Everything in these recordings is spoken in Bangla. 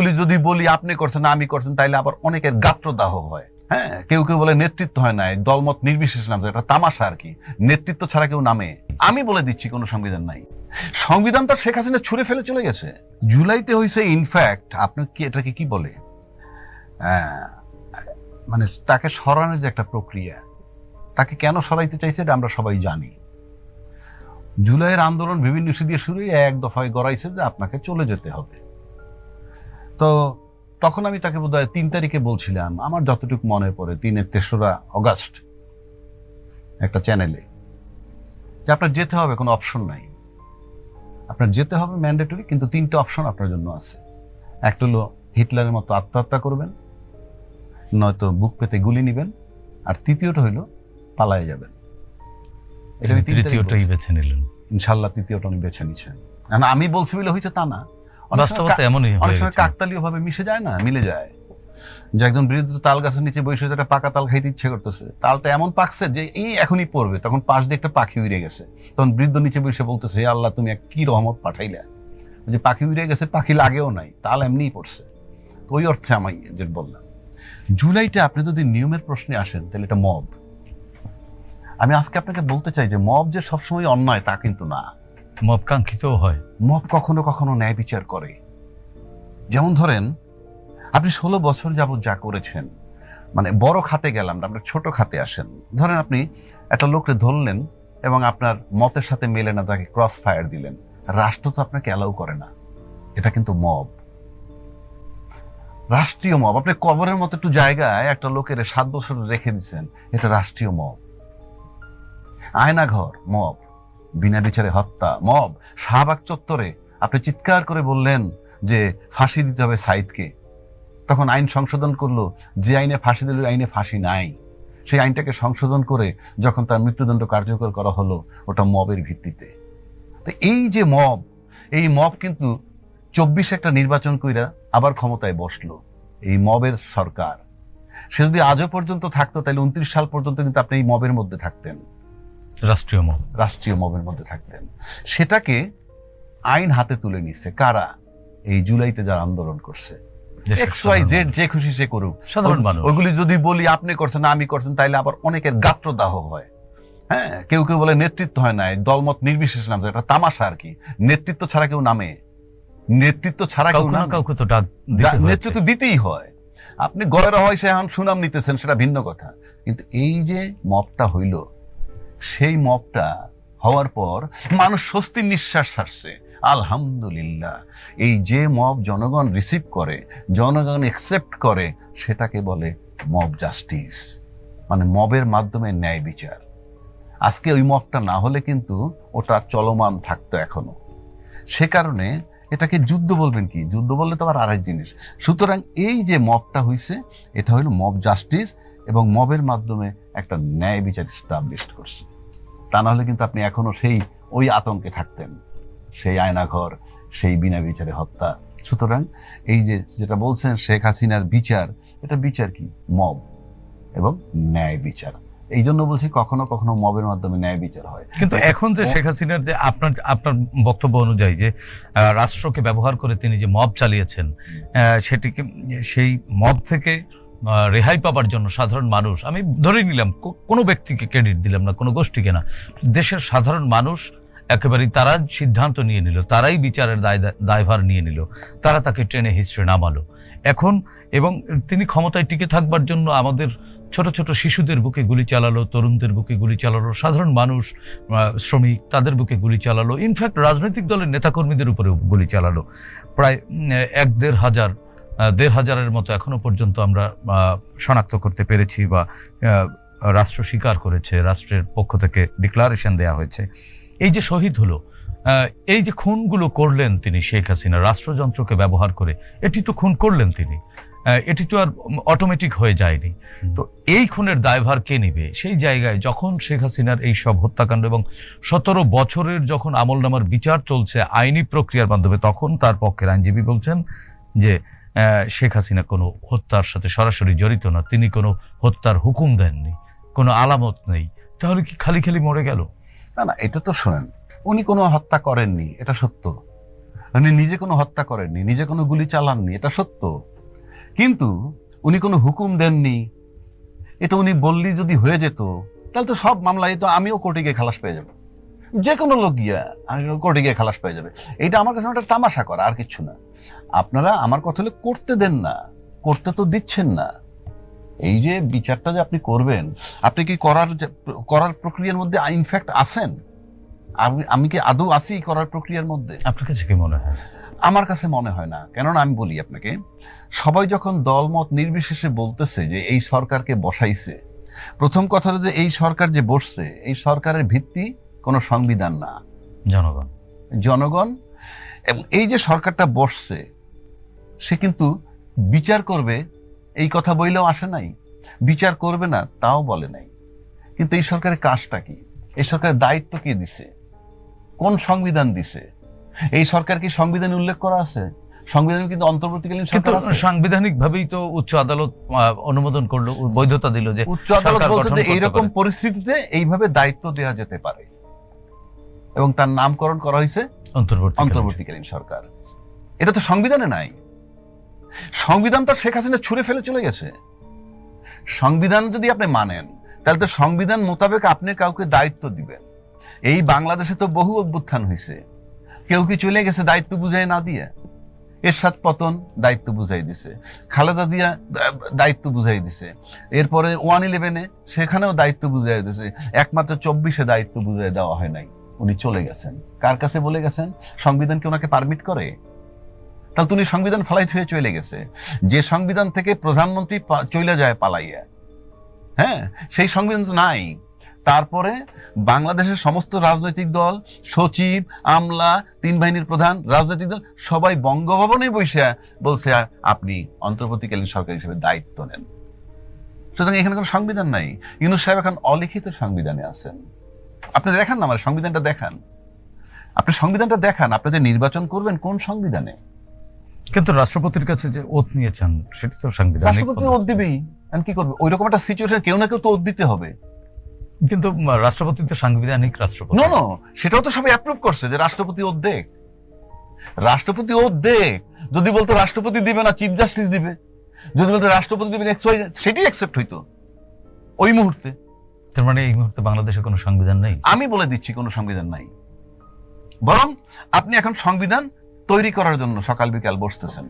ওইগুলি যদি বলি, আপনি করছেন, আমি করছেন, তাইলে আবার অনেকের গাত্রদাহ হয়। হ্যাঁ? কেউ কেউ বলে নেতৃত্ব হয় না দলমত নির্বিশেষ নাম এটা তামাশা আর কি। নেতৃত্ব ছাড়া কেউ নামে। আমি বলে দিচ্ছি, কোনো সংবিধান নাই। সংবিধান তো শেখ হাসিনা ছুঁড়ে ফেলে চলে গেছে। জুলাইতে হয়েছে ইনফ্যাক্ট আপনার কি, এটাকে কি বলে? মানে তাকে সরানোর যে একটা প্রক্রিয়া, তাকে কেন সরাইতে চাইছে, এটা আমরা সবাই জানি। জুলাইয়ের আন্দোলন বিভিন্ন ইস্যু দিয়ে শুরু এক দফায় গড়াইছে যে আপনাকে চলে যেতে হবে। তো তখন আমি তাকে বোধহয় তিন তারিখে বলছিলাম আমার যতটুকু মনে পড়ে তিনের তেসরা অগাস্ট একটা চ্যানেলে যে আপনার যেতে হবে কোনো অপশন নাই। আপনার যেতে হবে ম্যান্ডেটরি কিন্তু তিনটে অপশন আপনার জন্য আছে। একটা হলো হিটলারের মতো আত্মহত্যা করবেন নয়তো বুক পেতে গুলি নিবেন আর তৃতীয়টা হইল পালায় যাবেন। এটা আমি তৃতীয়টাই বেছে নিলেন। ইনশাল্লাহ তৃতীয়টা উনি বেছে নিচ্ছেন আমি বলছি বলে হয়েছে তা না। বাস্তবতা এমনই অনেক সময় কাকতালীয় ভাবে মিশে যায় না? মিলে যায়। যে একজন বৃদ্ধ তাল গাছের নিচে বসে একটা পাকা তাল খাইতে ইচ্ছে করতেছে তালটা এমন পাকছে যে এই এখনই পড়বে তখন পাশ দিয়ে একটা পাখি উড়ে গেছে। তখন বৃদ্ধ নিচে বসে বলতেছে হে আল্লাহ তুমি এক কি রহমত পাঠাইলা? যে পাখি উড়ে গেছে পাখি লাগেও নাই তাল এমনিই পড়ছে। তো ওই অর্থে আমি যেটা বললাম জুলাইটা আপনি যদি নিয়মের প্রশ্নে আসেন তাহলে এটা মব। আমি আজকে আপনাকে বলতে চাই যে মব যে সবসময় অন্যায় তা কিন্তু না। মব কাঙ্ক্ষিতও হয়। মব কখনো কখনো ন্যায় বিচার করে। যেমন ধরেন, আপনি ষোলো বছর যাবত যা করেছেন মানে বড় খাতে গেলাম না, আপনার ছোট খাতে আসেন। ধরেন আপনি একটা লোককে ধরলেন এবং আপনার মতের সাথে মেলে না, তাকে ক্রস ফায়ার দিলেন। রাষ্ট্র তো আপনাকে অ্যালাউ করে না। এটা কিন্তু মব রাষ্ট্রীয় মব আপনি কবরের মতো একটু জায়গায় একটা লোকের সাত বছর রেখে দিচ্ছেন এটা রাষ্ট্রীয় মব আয়নাঘর মব বিনা বিচারে হত্যা, মব, শাহবাগ চত্বরে আপনি চিৎকার করে বললেন যে ফাঁসি দিতে হবে সাইদকে। তখন আইন সংশোধন করল যে আইনে ফাঁসি দিল আইনে ফাঁসি নাই। সেই আইনটাকে সংশোধন করে যখন তার মৃত্যুদণ্ড কার্যকর করা হলো, ওটা মবের ভিত্তিতে। তো এই যে মব, এই মব কিন্তু চব্বিশ একটা নির্বাচন কইরা আবার ক্ষমতায় বসল, এই মবের সরকার। সে যদি আজও পর্যন্ত থাকতো, তাহলে উনত্রিশ সাল পর্যন্ত কিন্তু আপনি এই মবের মধ্যে থাকতেন। রাষ্ট্রীয় মব রাষ্ট্রীয় মবের মধ্যে থাকতেন। সেটাকে আইন হাতে তুলে নিচ্ছে কারা? এই জুলাইতে যারা আন্দোলন করছে। এক্স ওয়াই জেড যে খুশি সে করুক। সাধারণ মানুষ। ওগুলি যদি বলি আপনি করছেন আমি করছেন তাইলে আবার অনেকের গাত্রদাহ হয়। হ্যাঁ কেউ কেউ বলে নেতৃত্ব হয় না দলমত নির্বিশেষ নাম এটা তামাশা আর কি। নেতৃত্ব ছাড়া কেউ নামে। নেতৃত্ব ছাড়া কেউ না কাউকে তো ডাক। নেতৃত্ব দিতেই হয়। আপনি গড়ের হয় সে এখন সুনাম নিতেছেন সেটা ভিন্ন কথা। কিন্তু এই যে মপটা হইল সেই মপটা হওয়ার পর মানুষ স্বস্তির নিঃশ্বাস ছাড়ছে। আলহামদুলিল্লাহ। এই যে মব জনগণ রিসিভ করে, জনগণ একসেপ্ট করে, সেটাকে বলে মব জাস্টিস মানে মবের মাধ্যমে ন্যায় বিচার। আজকে ওই মবটা না হলে কিন্তু ওটা চলমান থাকতো এখনও। সে কারণে এটাকে যুদ্ধ বলবেন কি? যুদ্ধ বললে তো আবার আরেক জিনিস। সুতরাং এই যে মবটা হইছে, এটা হলো মব জাস্টিস এবং মবের মাধ্যমে একটা ন্যায় বিচার স্টাবলিশ করছে। তা নাহলে কিন্তু আপনি এখনও সেই ওই আতঙ্কে থাকতেন। সেই আয়নাঘর সেই বিনা বিচারে হত্যা। সুতরাং এই যে যেটা বলছেন শেখ হাসিনার বিচার এটা বিচার কি? মব এবং ন্যায় বিচার। এই জন্য বলছি কখনো কখনো মবের মাধ্যমে ন্যায় বিচার হয়। কিন্তু এখন যে শেখ হাসিনার যে আপনার আপনার বক্তব্য অনুযায়ী যে রাষ্ট্রকে ব্যবহার করে তিনি যে মব চালিয়েছেন সেটিকে সেই মব থেকে রেহাই পাবার জন্য সাধারণ মানুষ, আমি ধরে নিলাম কোনো ব্যক্তিকে ক্রেডিট দিলাম না, কোনো গোষ্ঠীকে না, দেশের সাধারণ মানুষ একেবারেই তারা সিদ্ধান্ত নিয়ে নিল, তারাই বিচারের দায়, দায়ভার নিয়ে নিল, তারা তাকে ট্রেনে হিস্ট্রি নামালো। এখন এবং তিনি ক্ষমতায় টিকে থাকবার জন্য আমাদের ছোট ছোট শিশুদের বুকে গুলি চালালো, তরুণদের বুকে গুলি চালালো, সাধারণ মানুষ শ্রমিক তাদের বুকে গুলি চালালো ইনফ্যাক্ট রাজনৈতিক দলের নেতাকর্মীদের উপরেও গুলি চালালো। প্রায় এক দেড় হাজার দেড় হাজারের মতো এখনও পর্যন্ত আমরা শনাক্ত করতে পেরেছি বা রাষ্ট্র স্বীকার করেছে রাষ্ট্রের পক্ষ থেকে ডিক্লারেশন দেয়া হয়েছে। এই যে শহীদ হলো এই যে খুনগুলো করলেন তিনি শেখ হাসিনা রাষ্ট্রযন্ত্রকে ব্যবহার করে এটি তো খুন করলেন তিনি এটি তো আর অটোমেটিক হয়ে যায়নি। তো এই খুনের দায়ভার কে নিবে? সেই জায়গায় যখন শেখ হাসিনার এই সব হত্যাকাণ্ড এবং সতেরো বছরের যখন আমলনামার বিচার চলছে আইনি প্রক্রিয়ার মাধ্যমে তখন তার পক্ষের আইনজীবী বলছেন যে শেখ হাসিনা কোনো হত্যার সাথে সরাসরি জড়িত না। তিনি কোনো হত্যার হুকুম দেননি, কোনো আলামত নেই। তাহলে কি খালি খালি মরে গেল? না না, এটা তো শোনেন, উনি কোনো হত্যা করেননি, এটা সত্য। উনি নিজে কোনো হত্যা করেননি, নিজে কোনো গুলি চালাননি, এটা সত্য। কিন্তু উনি কোনো হুকুম দেননি, এটা উনি বললি যদি হয়ে যেত, তাহলে তো সব মামলায় তো আমিও কোর্টে গিয়ে খালাস পেয়ে যাব। যে কোনো লোক গিয়া কোর্টে গিয়ে খালাস পেয়ে যাবে। এটা আমার কাছে একটা তামাশা করা আর কিছু না। আপনারা আমার কথা হলে করতে দেন না করতে তো দিচ্ছেন না। এই যে বিচারটা যে আপনি করবেন আপনি কি করার করার প্রক্রিয়ার মধ্যে ইনফ্যাক্ট আছেন? আমি আমি কি আদৌ আছি করার প্রক্রিয়ার মধ্যে? আপনার কাছে কি মনে হয়? আমার কাছে মনে হয় না। কেননা আমি বলি আপনাকে সবাই যখন দলমত নির্বিশেষে বলতেছে যে এই সরকারকে বসাইছে প্রথম কথা হলো যে এই সরকার যে বসছে এই সরকারের ভিত্তি কোনো সংবিধান না। জনগণ। জনগণ এবং এই যে সরকারটা বসছে সে কিন্তু বিচার করবে এই কথা বইলেও আসে নাই। বিচার করবে না তাও বলে নাই। কিন্তু এই সরকারের কাজটা কি? এই সরকারের দায়িত্ব কে দিছে? কোন সংবিধান দিছে? এই সরকার কি সংবিধানে উল্লেখ করা আছে? সংবিধান কিন্তু অন্তর্বর্তীকালীন কিন্তু সাংবিধানিক ভাবেই তো উচ্চ আদালত অনুমোদন করল বৈধতা দিল যে উচ্চ আদালত বলছে যে এইরকম পরিস্থিতিতে এইভাবে দায়িত্ব দেওয়া যেতে পারে। এবং তার নামকরণ করা হয়েছে অন্তর্বর্তীকালীন সরকার। এটা তো সংবিধানে নাই। সংবিধান তো শেখ হাসিনা ছুঁড়ে ফেলে চলে গেছে। সংবিধান যদি আপনি মানেন তাহলে তো সংবিধান মোতাবেক আপনি কাউকে দায়িত্ব দিবেন। এই বাংলাদেশে তো বহু অভ্যুত্থান হয়েছে। কেউ কি চলে গেছে দায়িত্ব বুঝাই না দিয়ে? এরশাদ পতন দায়িত্ব বুঝাই দিছে। খালেদা জিয়া দা- দায়িত্ব বুঝাই দিছে। এরপরে ওয়ান ইলেভেনে সেখানেও দায়িত্ব বুঝাই দিছে। একমাত্র চব্বিশে দায়িত্ব বুঝাই দেওয়া হয় নাই। উনি চলে গেছেন। কার কাছে বলে গেছেন? সংবিধান কি ওনাকে পারমিট করে? তাহলে তো উনি সংবিধান ফালাই হয়ে চলে গেছে। যে সংবিধান থেকে প্রধানমন্ত্রী চলে যায় পালাইয়া। হ্যাঁ? সেই সংবিধান তো নাই। তারপরে বাংলাদেশের সমস্ত রাজনৈতিক দল, সচিব, আমলা, তিন বাহিনীর প্রধান, রাজনৈতিক দল, সবাই বঙ্গভবনে বসে বলছে, আপনি অন্তর্বর্তীকালীন সরকার হিসেবে দায়িত্ব নেন। সুতরাং এখানে কোনো সংবিধান নাই। ইউনুস সাহেব এখন অলিখিত সংবিধানে আছেন। আপনি দেখান না আমার সংবিধানটা দেখান। আপনি সংবিধানটা দেখান আপনি যে নির্বাচন করবেন কোন সংবিধানে? কিন্তু রাষ্ট্রপতির কাছে যে ওত নিয়েছেন সেটা তো সাংবিধানিক রাষ্ট্রপতি ওত দিবেই আমি কি করব? ওই রকম একটা সিচুয়েশন কেউ না কেউ তো ওত দিতে হবে। কিন্তু রাষ্ট্রপতি তো সাংবিধানিক রাষ্ট্রপতি। নো নো সেটাও তো সবাই অ্যাপ্রুভ করছে যে রাষ্ট্রপতি ওত দেখ রাষ্ট্রপতি ওত দেখ যদি বলতো রাষ্ট্রপতি দিবে না চিফ জাস্টিস দিবে। যদি বলতো রাষ্ট্রপতি দিবেন এক্স ওয়াই সেটাই অ্যাকসেপ্ট হইতো। ওই মুহূর্তে। তার মানে এই মুহূর্তে বাংলাদেশে কোনো সংবিধান নেই? আমি বলে দিচ্ছি কোনো সংবিধান নাই। বরং আপনি এখন সংবিধান তৈরি করার জন্য সকাল বিকাল বসতেছেন।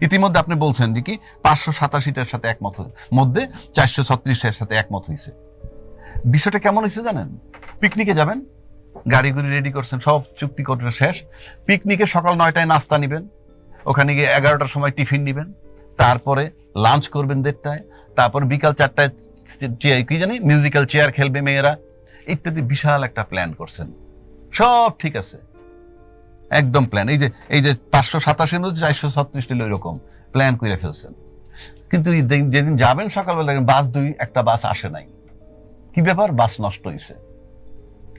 ইতিমধ্যে আপনি বলছেন যে কি পাঁচশো সাতাশিটার সাথে একমত মধ্যে চারশো ছত্রিশের সাথে একমত হয়েছে। বিষয়টা কেমন হয়েছে জানেন? পিকনিকে যাবেন গাড়ি গুড়ি রেডি করছেন, সব চুক্তি করে শেষ। পিকনিকে সকাল নয়টায় নাস্তা নিবেন, ওখানে গিয়ে এগারোটার সময় টিফিন নিবেন, তারপরে লাঞ্চ করবেন দেড়টায়, তারপর বিকাল চারটায় কি জানি মিউজিক্যাল চেয়ার খেলবে মেয়েরা, ইত্যাদি বিশাল একটা প্ল্যান করছেন। সব ঠিক আছে। একদম প্ল্যান এই যে এই যে পাঁচশো সাতাশের মধ্যে চারশো ছত্রিশ নিল এরকম প্ল্যান করে ফেলছেন। কিন্তু যেদিন যাবেন সকালবেলা বাস দুই, একটা বাস আসে নাই। কি ব্যাপার? বাস নষ্ট হয়েছে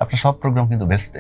আপনার সব প্রোগ্রাম কিন্তু ভেস্তে।